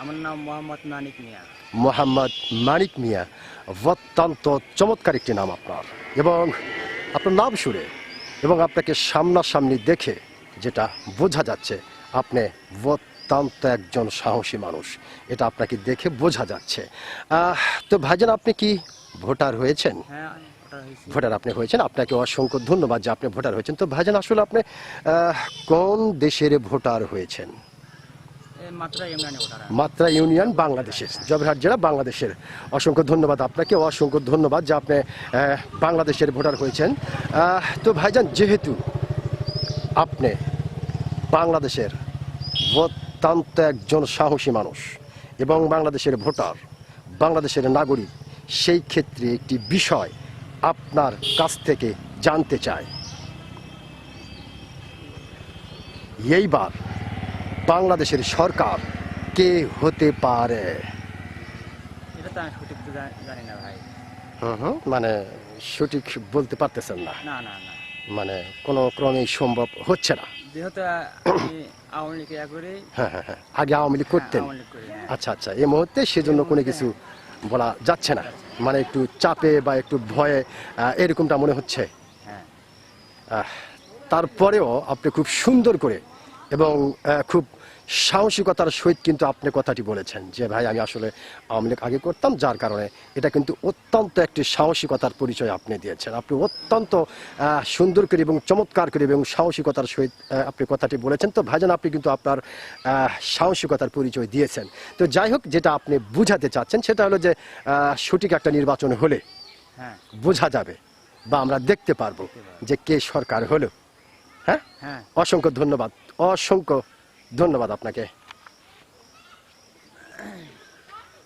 আমার নাম মোহাম্মদ নানিক মিয়া। মোহাম্মদ মানিক মিয়া। অত্যন্ত চমৎকার একটি নাম আপনার। এবং আপনার নাম শুনে এবং আপনাকে সামনাসামনি দেখে যেটা বোঝা যাচ্ছে আপনি অত্যন্ত একজন সাহসী মানুষ। এটা আপনাকে দেখে বোঝা যাচ্ছে। তো ভাইজান আপনি কি ভোটার হয়েছেন? হ্যাঁ ভোটার আপনি হয়েছেন। আপনাকে অসংখ্য ধন্যবাদ যে আপনি ভোটার হয়েছেন। তো ভাইজান আসলে আপনি কোন দেশের ভোটার হয়েছেন? মাত্র ইউনিয়ন বাংলাদেশের। জবরহাট জেলা বাংলাদেশের। অসংখ্য ধন্যবাদ আপনাকে, অসংখ্য ধন্যবাদ যে আপনি বাংলাদেশের ভোটার হয়েছেন। তো ভাইজান, যেহেতু আপনি বাংলাদেশের অত্যন্ত একজন সাহসী মানুষ এবং বাংলাদেশের ভোটার, বাংলাদেশের নাগরিক, সেই ক্ষেত্রে একটি বিষয় আপনার কাছ থেকে জানতে চায় এইবার বাংলাদেশের সরকার কে হতে পারে? এটা তো আমি সঠিক জানি- জানি না ভাই। হুম হুম, মানে সঠিক বলতে পারতেছেন না। না না না। মানে কোনো ক্রমেই সম্ভব হচ্ছে না। যেহেতু আওয়ামী লীগ করি। হ্যাঁ হ্যাঁ হ্যাঁ আগে আওয়ামী লীগ করতেন। আচ্ছা আচ্ছা এই মুহূর্তে সেজন্য কোনো কিছু বলা যাচ্ছে না। মানে একটু চাপে বা একটু ভয়ে এরকমটা মনে হচ্ছে। হ্যাঁ। তারপরেও আপনি খুব সুন্দর করে এবং খুব সাহসিকতার সহিত কিন্তু আপনি কথাটি বলেছেন যে ভাই আমি আসলে আওয়ামী লীগ আগে করতাম যার কারণে এটা কিন্তু অত্যন্ত একটি সাহসিকতার পরিচয় আপনি দিয়েছেন। আপনি অত্যন্ত সুন্দর করে এবং চমৎকার করে এবং সাহসিকতার সহিত আপনি কথাটি বলেছেন। তো ভাইজান আপনি কিন্তু আপনার সাহসিকতার পরিচয় দিয়েছেন। তো যাই হোক যেটা আপনি বুঝাতে চাচ্ছেন সেটা হলো যে সঠিক একটা নির্বাচন হলে হ্যাঁ। বোঝা যাবে বা আমরা দেখতে পারব। যে কে সরকার হলো। হ্যাঁ? হ্যাঁ। অসংখ্য ধন্যবাদ। অসংখ্য ধন্যবাদ আপনাকে